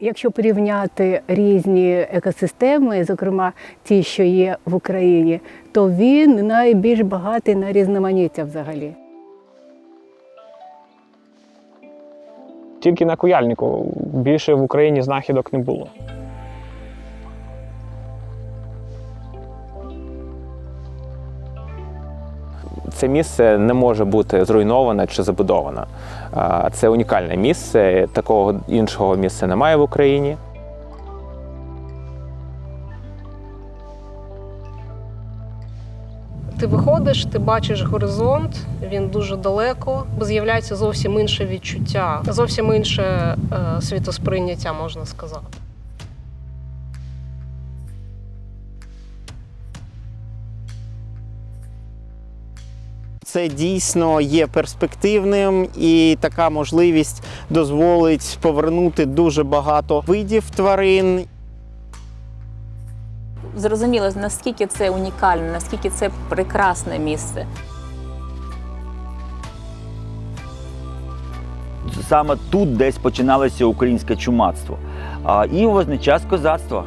Якщо порівняти різні екосистеми, зокрема ті, що є в Україні, то він найбільш багатий на різноманіття взагалі. Тільки на куяльнику більше в Україні знахідок не було. Це місце не може бути зруйноване чи забудоване. Це унікальне місце. Такого іншого місця немає в Україні. Ти виходиш, ти бачиш горизонт, він дуже далеко, з'являється зовсім інше відчуття, зовсім інше е, світосприйняття, можна сказати. Це дійсно є перспективним, і така можливість дозволить повернути дуже багато видів тварин. Зрозуміло, наскільки це унікальне, наскільки це прекрасне місце. Саме тут десь починалося українське чумацтво. А, І у возний час козацтво.